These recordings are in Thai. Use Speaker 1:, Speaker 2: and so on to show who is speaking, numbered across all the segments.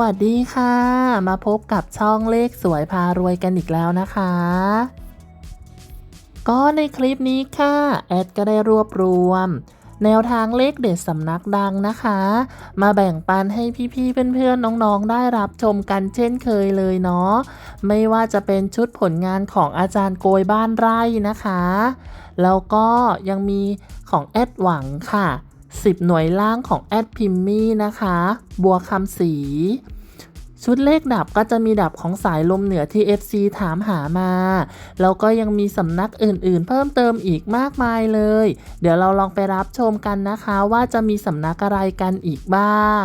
Speaker 1: วัสดีค่ะ มาพบกับช่องเลขสวยพารวยกันอีกแล้วนะคะ ก็ในคลิปนี้ค่ะ แอดก็ได้รวบรวม แนวทางเลขเด็ดสำนักดังนะคะ มาแบ่งปันให้พี่ๆเพื่อนๆน้องๆ ได้รับชมกันเช่นเคยเลยเนาะไม่ว่าจะเป็นชุดผลงานของอาจารย์โกยบ้านไร่นะคะ แล้วก็ยังมีของแอดหวังค่ะ 10 หน่วยล่างของแอดพิมมี่นะคะ บัวคำสีชุดเลขดับก็จะมีดับของสายลมเหนือที่ FC ถามหามา แล้วก็ยังมีสำนักอื่นๆ เพิ่มเติมอีกมากมายเลย เดี๋ยวเราลองไปรับชมกันนะคะว่าจะมีสำนักอะไรกันอีกบ้าง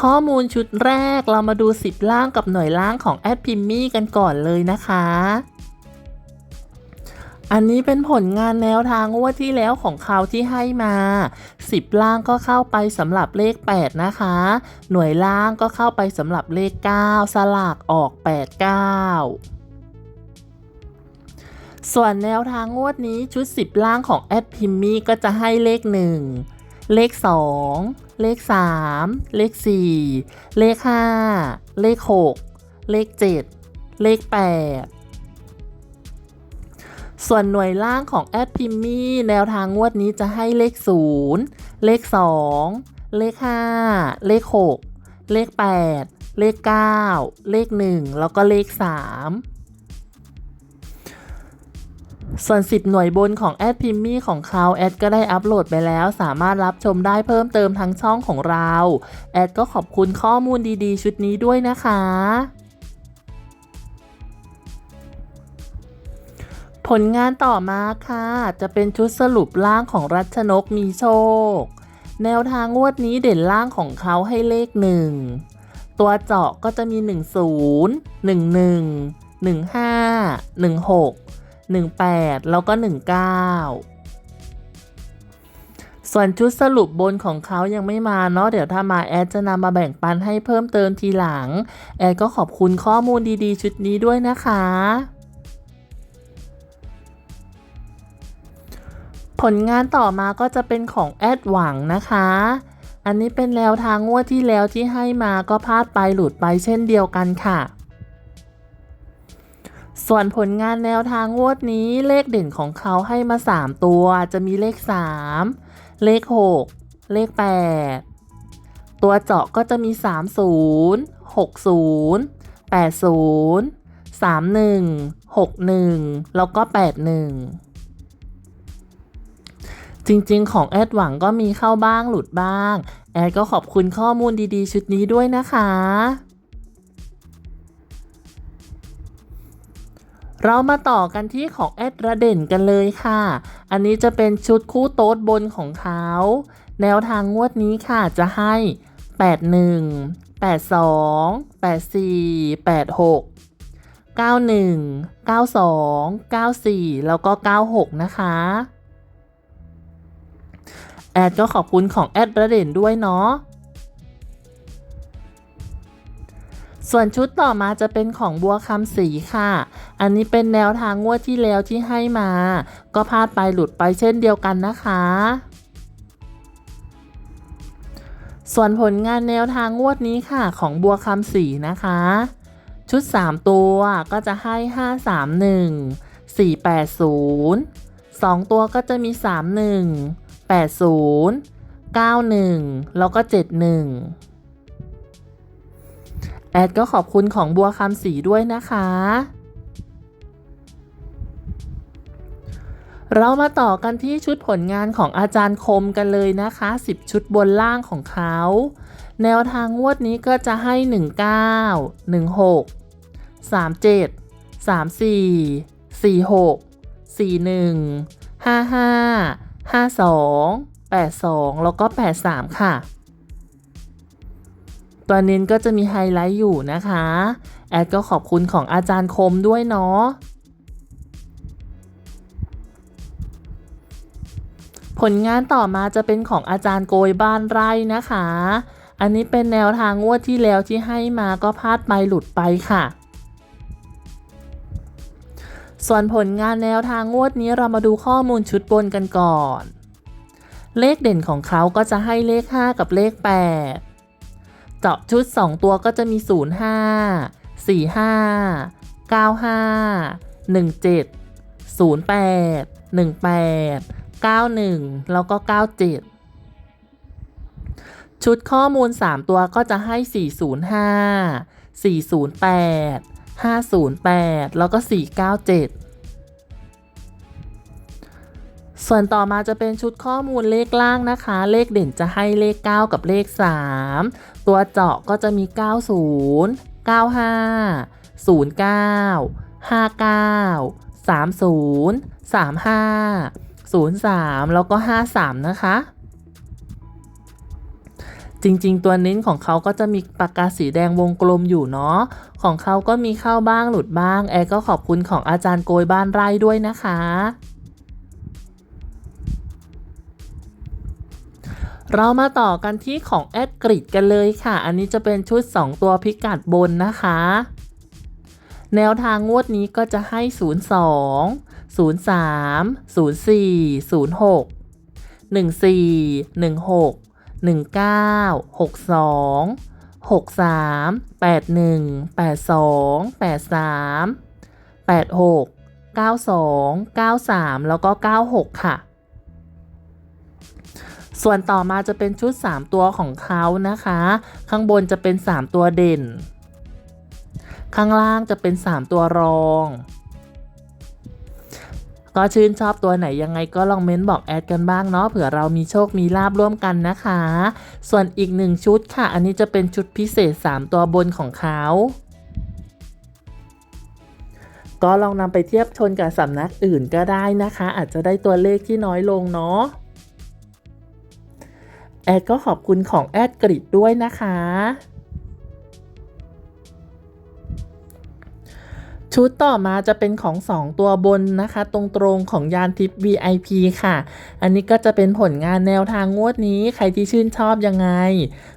Speaker 1: ข้อมูลชุดแรกเรามาดู10ล่างกับหน่วยล่างของแอดพิมมี่กันก่อนเลยนะคะ อันนี้เป็นผลงานแนวทางงวดที่แล้วของเขาที่ให้มา 10 ล่างก็เข้าไปสำหรับเลข 8 นะคะ หน่วยล่างก็เข้าไปสำหรับเลข 9 สลากออก 8 9ส่วนแนวทางงวดนี้ชุด 10 ล่างของแอดพิมมี่ก็จะให้เลข 1 เลข 2 เลข 3 เลข 4 เลข 5 เลข 6 เลข 7 เลข 8 ส่วนหน่วยล่างของแอดพิมมี่แนวทางงวดนี้จะให้เลข 0 เลข 2 เลข 5 เลข 6 เลข 8 เลข 9 เลข 1 แล้วก็เลข 3 ส่วน 10 หน่วยบนของแอดพิมมี่ของเขาแอดก็ได้อัปโหลดไปแล้ว สามารถรับชมได้เพิ่มเติมทั้งช่องของเราแอดก็ขอบคุณข้อมูลดีๆ ชุดนี้ด้วยนะคะผลงานต่อมาค่ะ จะเป็นชุดสรุปล่างของรัชนกมีโชค แนวทางงวดนี้เด่นล่างของเขาให้เลข1ตัวเจาะก็จะมี 10 11 15 16 18 แล้วก็ 19 ส่วนชุดสรุปบนของเขายังไม่มาเนาะเดี๋ยวถ้ามาแอดจะนำมาแบ่งปันให้เพิ่มเติมทีหลัง แอดก็ขอบคุณข้อมูลดีๆ ชุดนี้ด้วยนะคะผลงานต่อมาก็จะเป็นของแอดหวังนะคะ อันนี้เป็นแนวทางงวดที่แล้วที่ให้มาก็พลาดไปหลุดไปเช่นเดียวกันค่ะ ส่วนผลงานแนวทางงวดนี้เลขเด่นของเขาให้มา 3 ตัว จะมีเลข 3 เลข 6 เลข 8 ตัวเจาะก็จะมี 30 60 80 31 61 แล้วก็ 81จริง ๆ ของแอดหวังก็มีเข้าบ้างหลุดบ้าง แอดก็ขอบคุณข้อมูลดีๆ ชุดนี้ด้วยนะคะ เรามาต่อกันที่ของแอดระเด่นกันเลยค่ะ อันนี้จะเป็นชุดคู่โต๊ดบนของเขา แนวทางงวดนี้ค่ะจะให้ 81 82 84 86 91 92 94 แล้วก็ 96 นะคะ แอดก็ขอบคุณของแอดระเด่นด้วยเนาะ ส่วนชุดต่อมาจะเป็นของบัวคำสีค่ะ อันนี้เป็นแนวทางงวดที่แล้วที่ให้มา ก็พลาดไปหลุดไปเช่นเดียวกันนะคะ ส่วนผลงานแนวทางงวดนี้ค่ะ ของบัวคำสีนะคะ ชุด 3 ตัวก็จะให้ 531 480 2 ตัวก็จะมี 31 80 91 แล้วก็ 71 ดก็ขอบคุณของบัวคำสีด้วยนะคะ เรามาต่อกันที่ชุดผลงานของอาจารย์คมกันเลยนะคะ 10 ชุดบนล่างของเขา แนวทางงวดนี้ก็จะให้ 19 16 37 34 46 41 55 52 82 แล้วก็ 83 ค่ะ ตัวเน้นก็จะมีไฮไลท์อยู่นะคะ แอดก็ขอบคุณของอาจารย์คมด้วยเนาะผลงานต่อมาจะเป็นของอาจารย์โกยบ้านไร่นะคะ อันนี้เป็นแนวทางงวดที่แล้วที่ให้มาก็พลาดไปหลุดไปค่ะ ส่วนผลงานแนวทางงวดนี้เรามาดูข้อมูลชุดบนกันก่อน เลขเด่นของเขาก็จะให้เลข 5 กับเลข 8 เจาะชุด 2 ตัวก็จะมี 05 45 95 17 08 18 91 แล้วก็ 97ชุดข้อมูล 3 ตัวก็จะให้ 405 408 508 แล้วก็ 497 ส่วนต่อมาจะเป็นชุดข้อมูลเลขล่างนะคะ เลขเด่นจะให้เลข 9 กับเลข 3 ตัวเจาะก็จะมี 90 95 09 59 30 35 03 แล้วก็ 53 นะคะ จริงๆ ตัวเน้นของเขาก็จะมีปากกาสีแดงวงกลมอยู่เนาะ ของเขาก็มีเข้าบ้างหลุดบ้าง แอร์ก็ขอบคุณของอาจารย์โกยบ้านไร่ด้วยนะคะ เรามาต่อกันที่ของแอดกริดกันเลยค่ะ อันนี้จะเป็นชุด 2 ตัวพิกัดบนนะคะ แนวทางงวดนี้ก็จะให้ 02 03 04 06 14 16 19 62 63 81 82 83 86 92 93 แล้วก็ 96 ค่ะ ส่วนต่อมาจะเป็นชุด 3 ตัวของเขานะคะ ข้างบนจะเป็น 3 ตัวเด่น ข้างล่างจะเป็น 3 ตัวรอง ก็ชื่นชอบตัวไหนยังไงก็ลองเม้นบอกแอดกันบ้างเนาะเผื่อเรามีโชคมีลาบร่วมกันนะคะ ส่วนอีกหนึ่งชุดค่ะ อันนี้จะเป็นชุดพิเศษ 3 ตัวบนของเขาก็ลองนำไปเทียบชนกับสำนักอื่นก็ได้นะคะ อาจจะได้ตัวเลขที่น้อยลงเนาะ แอดก็ขอบคุณของแอดกริดด้วยนะคะ ชุดต่อมาจะเป็นของ 2 ตัวบนนะคะ ตรงๆของยานทิป VIP ค่ะ อันนี้ก็จะเป็นผลงานแนวทางงวดนี้ใครที่ชื่นชอบยังไง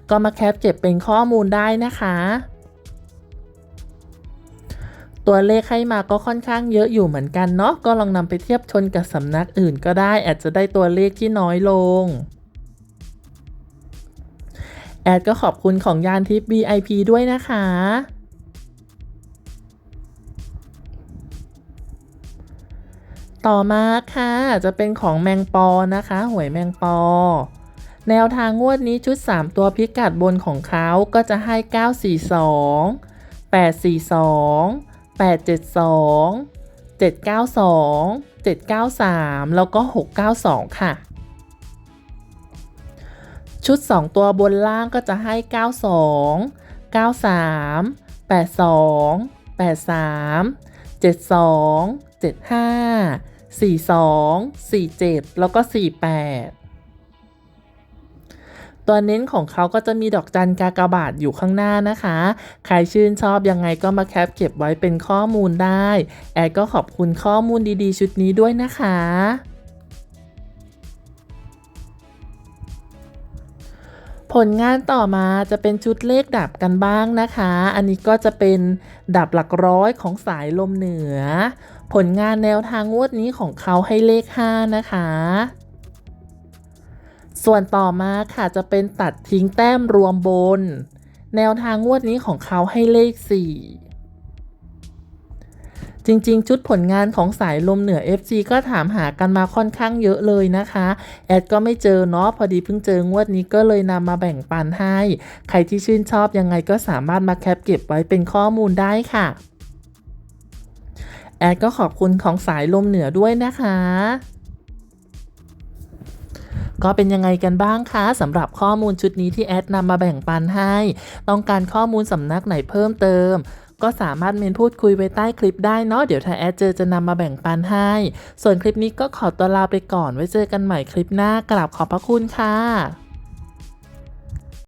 Speaker 1: ก็มาแคปเก็บเป็นข้อมูลได้นะคะตัวเลขให้มาก็ค่อนข้างเยอะอยู่เหมือนกันเนาะก็ลองนำไปเทียบชนกับสำนักอื่นก็ได้อาจจะได้ตัวเลขที่น้อยลง แอดก็ขอบคุณของยานทิป VIP ด้วยนะคะ ต่อมาค่ะ จะเป็นของแมงปอนะคะ หวยแมงปอ แนวทางงวดนี้ชุด 3 ตัวพิกัดบนของเขาก็จะให้ 942 842 872 792 793 แล้วก็ 692 ค่ะ ชุด 2 ตัวบนล่างก็จะให้ 92 93 82 83 72 75 42 47 แล้วก็ 48 ตัวเน้นของเขาก็จะมีดอกจันกากบาทอยู่ข้างหน้านะคะ ใครชื่นชอบยังไงก็มาแคปเก็บไว้เป็นข้อมูลได้ แอดก็ขอบคุณข้อมูลดีๆ ชุดนี้ด้วยนะคะ ผลงานต่อมาจะเป็นชุดเลขดับกันบ้างนะคะ อันนี้ก็จะเป็นดับหลักร้อยของสายลมเหนือ ผลงานแนวทางงวดนี้ของเขาให้เลข 5 นะคะ ส่วนต่อมาค่ะจะเป็นตัดทิ้งแต้มรวมบน แนวทางงวดนี้ของเขาให้เลข 4 จริงๆ ชุดผลงานของสายลมเหนือ FC ก็ถามหากันมาค่อนข้างเยอะเลยนะคะ แอดก็ไม่เจอเนาะพอดีเพิ่งเจองวดนี้ก็เลยนำมาแบ่งปันให้ ใครที่ชื่นชอบยังไงก็สามารถมาแคปเก็บไว้เป็นข้อมูลได้ค่ะ แอดก็ขอบคุณของสายลมเหนือด้วยนะคะก็เป็นยังไงกันบ้างคะสำหรับข้อมูลชุดนี้ที่แอดนำมาแบ่งปันให้ ต้องการข้อมูลสำนักไหนเพิ่มเติม ก็สามารถเมนพูดคุยไว้ใต้คลิปได้เนาะเดี๋ยวถ้าแอดเจอจะนำมาแบ่งปันให้ ส่วนคลิปนี้ก็ขอตัวลาไปก่อนไว้เจอกันใหม่คลิปหน้ากราบขอบพระคุณค่ะ